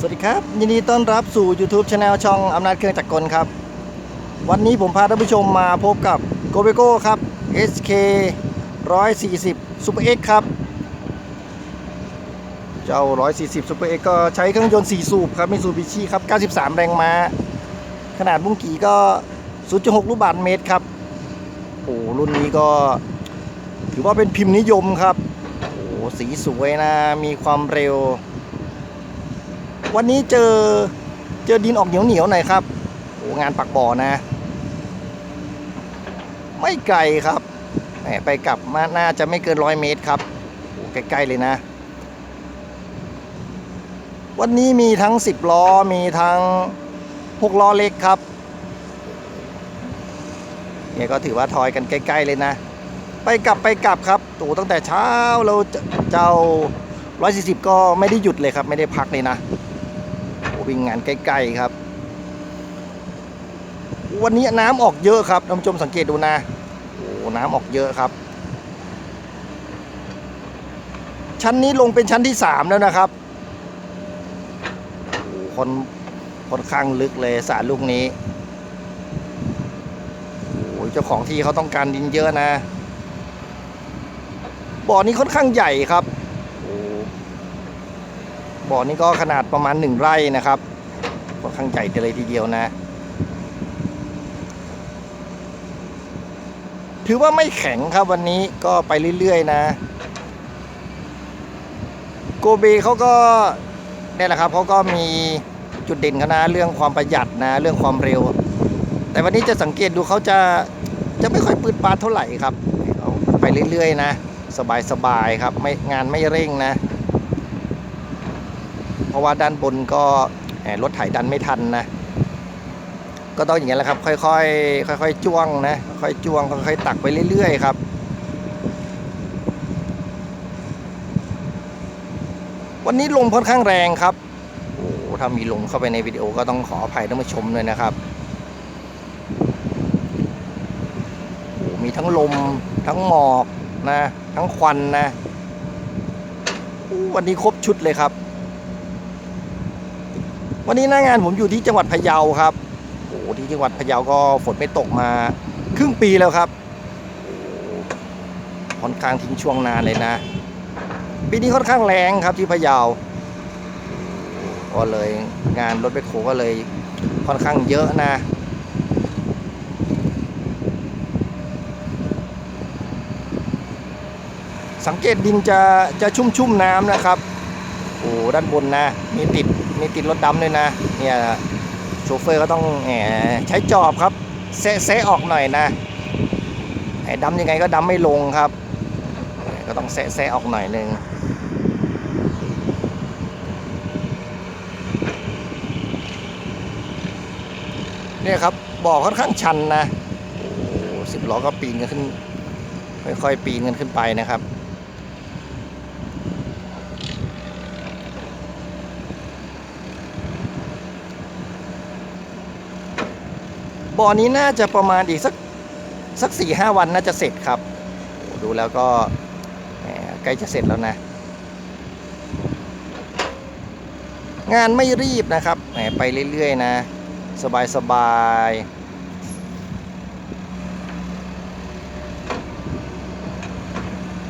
สวัสดีครับ ยินดีต้อนรับสู่ YouTube Channel ช่องอำนาจเครื่องจักรกลครับ วันนี้ผมพาท่านผู้ชมมาพบกับ g o b e g o ครับ SK 140 Super X ครับ เจ้า 140 Super X ก็ใช้เครื่องยนต์ 4 สูบครับมิซูบิชิครับ 93 แรงม้า ขนาดบุ้งกี่ก็ 0.6 ลูกบาศก์เมตรครับ โอ้รุ่นนี้ก็ถือว่าเป็นพิมพ์นิยมครับ โอ้สีสวยนะ มีความเร็ว วันนี้เจอเจอดินออกเหนียวเหนียวหน่อยครับโอ้งานปักบ่อนะ ไม่ไกลครับแหมไปกลับมาน่าจะไม่เกินร้อยเมตรครับโอ้ใกล้ๆเลยนะ วันนี้มีทั้ง 10 ล้อมีทั้ง6ล้อเล็กครับเนี่ยก็ถือว่าทอยกันใกล้ ๆ เลยนะ ไปกลับไปกลับครับโอ้ตั้งแต่เช้าเราเจ้า140 ก็ไม่ได้หยุดเลยครับ ไม่ได้พักเลยนะ วิ่งงานใกล้ๆครับ วันนี้น้ำออกเยอะครับท่านผู้ชมสังเกตดูนะโอ้น้ำออกเยอะครับ ชั้นนี้ลงเป็นชั้นที่สามแล้วนะครับโอ้คนค่อนข้างลึกเลยสารลูกนี้โอ้เจ้าของที่เขาต้องการดินเยอะนะ บ่อนี้ค่อนข้างใหญ่ครับ บ่อนี้ก็ขนาดประมาณหนึ่งไร่นะครับค่อนข้างใหญ่เลยทีเดียวนะ ถือว่าไม่แข็งครับวันนี้ก็ไปเรื่อยๆนะ โกเบเขาก็เนี่ยแหละครับเขาก็มีจุดเด่นเขานะ เรื่องความประหยัดนะ เรื่องความเร็ว แต่วันนี้จะสังเกตดูเขาจะจะไม่ค่อยปืดปาเท่าไหร่ครับ ไปเรื่อยๆนะ สบายๆครับไม่งานไม่เร่งนะ ราะว่าด้านบนก็รถไถดันไม่ทันนะ ก็ต้องอย่างนี้ยแหละครับ ค่อยๆค่อยๆจ้วงนะค่อยๆจ้วงค่อยๆตักไปเรื่อยๆครับวันนี้ลมค่อนข้างแรงครับ โอ้ถ้ามีลมเข้าไปในวิดีโอก็ต้องขออภัยท่านผู้ชมด้วยนะครับโอ้มีทั้งลมทั้งหมอกนะ ทั้งควันนะ วันนี้ครบชุดเลยครับ วันนี้หน้างานผมอยู่ที่จังหวัดพะเยาครับโอ้โหที่จังหวัดพะเยาก็ฝนไม่ตกมา ครึ่งปีแล้วครับโอ้โหค่อนข้างทิ้งช่วงนานเลยนะ ปีนี้ค่อนข้างแรงครับที่พะเยาก็เลยงานรถแบคโฮก็เลยค่อนข้างเยอะนะสังเกตดินจะจะชุ่มๆน้ำนะครับ โอ้ด้านบนนะ มีติด มีติดรถดำด้วยนะเนี่ยโชเฟอร์ก็ต้องแหมใช้จอบครับแซะแซะออกหน่อยนะไอ้ดำยังไงก็ดำไม่ลงครับ ก็ต้องแซะแซะออกหน่อยหนึ่งเนี่ยครับบ่อค่อนข้างชันนะโอ้สิบล้อก็ปีนกันขึ้น ค่อยๆปีนกันขึ้นไปนะครับ บ่อนี้น่าจะประมาณอีกสักสักสี่ห้าวันน่าจะเสร็จครับ ดูแล้วก็ใกล้จะเสร็จแล้วนะ งานไม่รีบนะครับไปเรื่อยๆนะ สบายๆ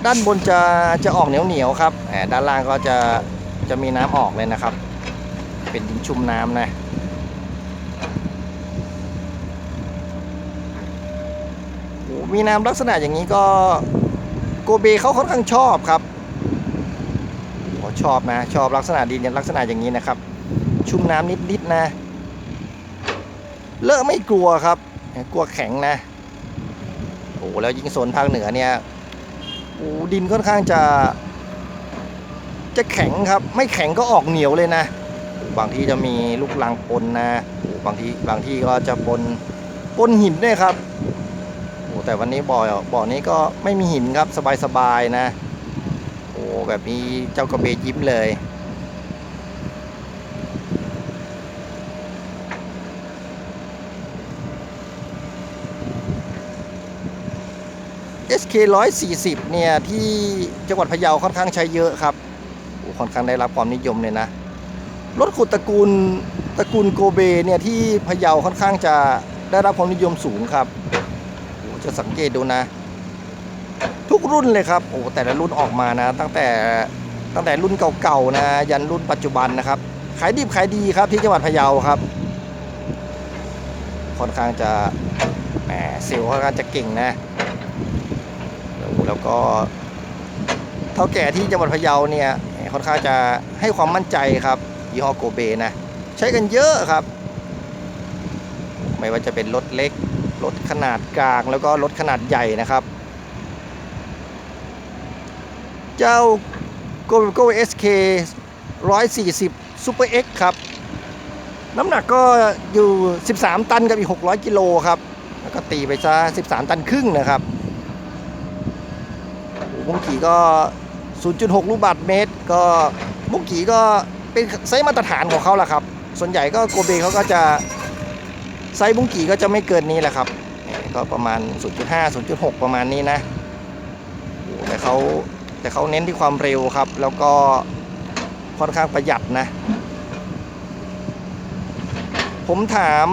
ด้านบนจะจะออกเหนียวๆครับด้านล่างก็จะจะมีน้ำออกเลยนะครับ เป็นดินชุ่มน้ำนะ โอ้ มีน้ำลักษณะอย่างนี้ก็โกเบเขาค่อนข้างชอบครับชอบนะ ชอบลักษณะดินลักษณะอย่างนี้นะครับ ชุ่มน้ำนิดๆนะ เลอะไม่กลัวครับ กลัวแข็งนะโอ้แล้วยิ่งโซนภาคเหนือเนี่ยโอ้ดินค่อนข้างจะ จะแข็งครับ ไม่แข็งก็ออกเหนียวเลยนะ บางที่จะมีลูกลังปนนะบางที่บางที่ก็จะปนปนหินด้วยครับ แต่วันนี้บ่อบ่อนี้ก็ไม่มีหินครับสบายๆนะ โอ้แบบนี้เจ้ากระเบยยิ้มเลย SK 140เนี่ย ที่จังหวัดพะเยาค่อนข้างใช้เยอะครับโอ้ค่อนข้างได้รับความนิยมเลยนะ รถขุดตระกูลตระกูลโกเบเนี่ย ที่พะเยาค่อนข้างจะได้รับความนิยมสูงครับ จะสังเกตดูนะ ทุกรุ่นเลยครับโอ้แต่ละรุ่นออกมานะ ตั้งแต่ตั้งแต่รุ่นเก่าๆนะ ยันรุ่นปัจจุบันนะครับขายดิบขายดีครับที่จังหวัดพะเยาครับ ค่อนข้างจะแหมเซลล์ค่อนข้างจะเก่งนะแล้วแล้วก็เท่าแก่ที่จังหวัดพะเยาเนี่ยค่อนข้างจะให้ความมั่นใจครับยี่ห้อโกเบนะ ใช้กันเยอะครับ ไม่ว่าจะเป็นรถเล็ก รถขนาดกลางแล้วก็รถขนาดใหญ่นะครับ เจ้าโกโกเอสเค140 Super X ครับ น้ำหนักก็อยู่ 13 ตันกับอีก 600 กิโลครับ แล้วก็ตีไปซะ 13 ตันครึ่งนะครับมุงกี่ก็ 0.6 ลูกบาทเมตร ก็มุงกี่ก็เป็นไซส์มาตรฐานของเขาแหละครับ ส่วนใหญ่ก็โกเบเขาก็จะ ไซส์มุงกี่ก็จะไม่เกินนี้แหละครับก็ประมาณ 0.5 0.6 ประมาณนี้นะ แต่เขาแต่เขาเน้นที่ความเร็วครับ แล้วก็ค่อนข้างประหยัดนะ ผมถาม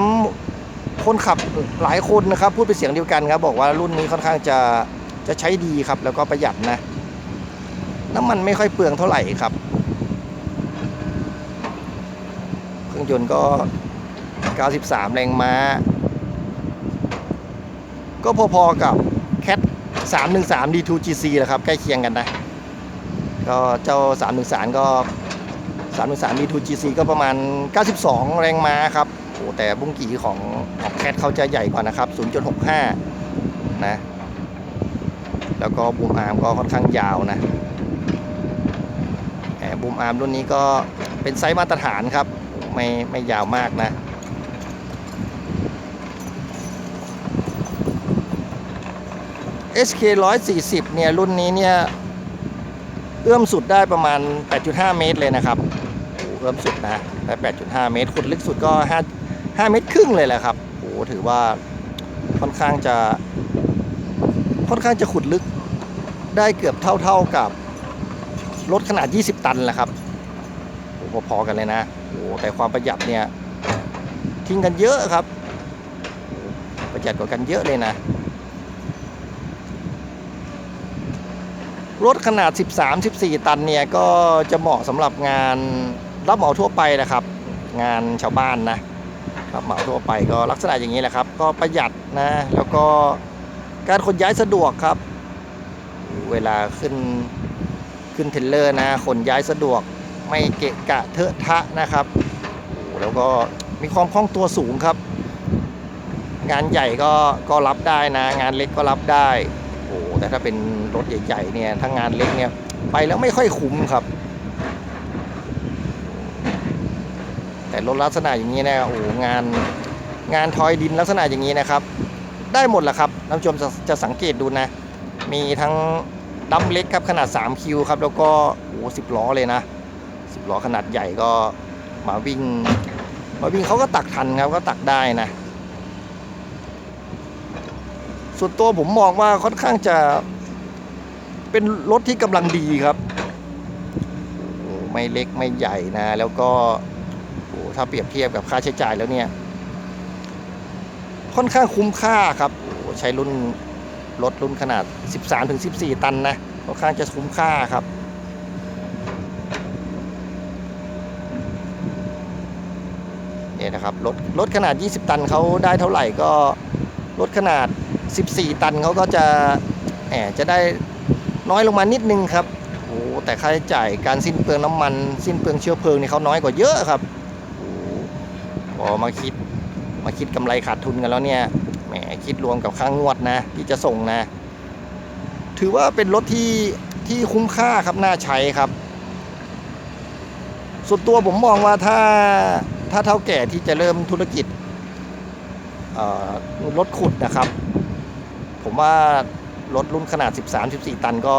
คนขับหลายคนนะครับ พูดเป็นเสียงเดียวกันครับ บอกว่ารุ่นนี้ค่อนข้างจะจะใช้ดีครับ แล้วก็ประหยัดนะ น้ำมันไม่ค่อยเปลืองเท่าไหร่ครับ เครื่องยนต์ก็ 93 แรงม้า ก็พอๆกับ Cat 313 D2GC แหละครับ ใกล้เคียงกันนะ ก็เจ้า 313 ก็ 313 D2GC ก็ประมาณ 92 แรงม้าครับโอ้แต่บุ้งกีของของแคทเขาจะใหญ่กว่านะครับ 0.65 นะ แล้วก็บูมอาร์มก็ค่อนข้างยาวนะแอบบูมอาร์มรุ่นนี้ก็เป็นไซส์มาตรฐานครับ ไม่ไม่ยาวมากนะ SK 140 เนี่ย รุ่นนี้เนี่ย เอื้อมสุดได้ประมาณ 8.5 เมตรเลยนะครับโอ้เอื้อมสุดนะได้8.5 เมตร ขุดลึกสุดก็ 5 5 เมตรครึ่งเลยแหละครับโอ้ถือว่าค่อนข้างจะ ค่อนข้างจะขุดลึกได้เกือบเท่าๆกับรถขนาด 20 ตันแหละครับโอ้พอๆกันเลยนะโอ้แต่ความประหยัดเนี่ย ทิ้งกันเยอะครับ ประหยัดกว่ากันเยอะเลยนะ รถขนาด 13-14 ตันเนี่ยก็จะเหมาะสำหรับงานรับเหมาทั่วไปนะครับ งานชาวบ้านนะรับเหมาทั่วไปก็ลักษณะอย่างนี้แหละครับ ก็ประหยัดนะแล้วก็การขนย้ายสะดวกครับ เวลาขึ้นขึ้นเทรลเลอร์นะขนย้ายสะดวกไม่เกะกะเทอะทะนะครับโอ้แล้วก็มีความคล่องตัวสูงครับ งานใหญ่ก็ก็รับได้นะ งานเล็กก็รับได้โอ้แต่ถ้าเป็น ถใหญ่ๆเนี่ยถ้างานเล็กเนี่ยไปแล้วไม่ค่อยคุ้มครับ แต่รถลักษณะอย่างนี้นะโอ้งานงานทอยดินลักษณะอย่างนี้นะครับ ได้หมดแหละครับท่านผู้ชมจะจะสังเกตดูนะ มีทั้งดัมเล็กครับขนาด 3 คิวครับ แล้วก็โอ้สิบล้อเลยนะ 10 ล้อขนาดใหญ่ก็มาวิ่ง มาวิ่งเขาก็ตักทันครับก็ตักได้นะ ส่วนตัวผมมองว่าค่อนข้างจะ เป็นรถที่กำลังดีครับ ไม่เล็กไม่ใหญ่นะ แล้วก็ถ้าเปรียบเทียบกับค่าใช้จ่ายแล้วเนี่ย ค่อนข้างคุ้มค่าครับ ใช้รุ่นรถรุ่นขนาด 13-14 ตันนะค่อนข้างจะคุ้มค่าครับเนี่ยนะครับรถรถขนาด 20 ตันเขาได้เท่าไหร่ก็รถขนาด 14 ตันเขาก็จะแหมจะได้ น้อยลงมานิดนึงครับโอ้แต่ค่าใช้จ่ายการสิ้นเปลืองน้ำมัน สิ้นเปลืองเชื้อเพลิงนี่เขาน้อยกว่าเยอะครับโอ้พอมาคิดมาคิดกำไรขาดทุนกันแล้วเนี่ยแหมคิดรวมกับค่างวดนะที่จะส่งนะ ถือว่าเป็นรถที่ที่คุ้มค่าครับน่าใช้ครับส่วนตัวผมมองว่าถ้าถ้าเท่าแก่ที่จะเริ่มธุรกิจรถขุดนะครับ ผมว่า รถรุ่นขนาด 13-14 ตันก็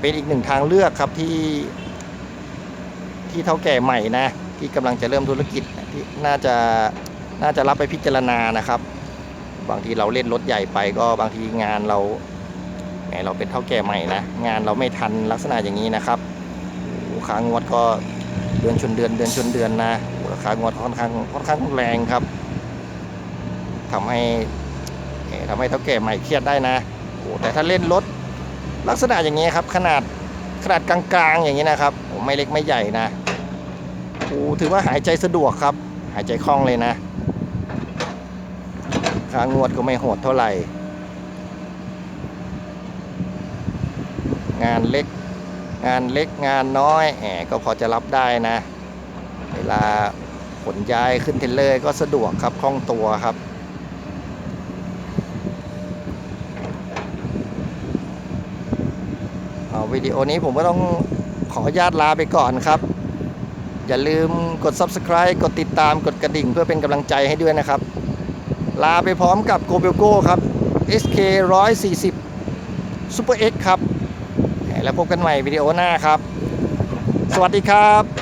เป็นอีกหนึ่งทางเลือกครับที่ที่เท่าแก่ใหม่นะที่กำลังจะเริ่มธุรกิจที่น่าจะน่าจะรับไปพิจารณานะครับ บางทีเราเล่นรถใหญ่ไปก็บางทีงานเราแหมเราเป็นเท่าแก่ใหม่นะงานเราไม่ทันลักษณะอย่างนี้นะครับโอ้โหค้างงวดก็เดือนชนเดือนเดือนชนเดือนนะราคางวดค่อนข้างค่อนข้างแรงครับทำให้เอ่อทำให้เท่าแก่ใหม่เครียดได้นะ แต่ถ้าเล่นรถลักษณะอย่างเงี้ยครับ ขนาดขนาดกลางๆ อย่างนี้นะครับโอ้ไม่เล็กไม่ใหญ่นะโอ้ถือว่าหายใจสะดวกครับ หายใจคล่องเลยนะค่างวดก็ไม่โหดเท่าไหร่ งานเล็กงานเล็กงานน้อยแหมก็พอจะรับได้นะ เวลาขนย้ายขึ้นเทเลอร์ก็สะดวกครับคล่องตัวครับ เอา วิดีโอนี้ผมก็ต้องขออนุญาตลาไปก่อนครับ อย่าลืมกด Subscribe กดติดตามกดกระดิ่งเพื่อเป็นกำลังใจให้ด้วยนะครับ ลาไปพร้อมกับ g o b e l g o ครับ SK 140 Super X ครับ แล้วพบกันใหม่วิดีโอหน้าครับ สวัสดีครับ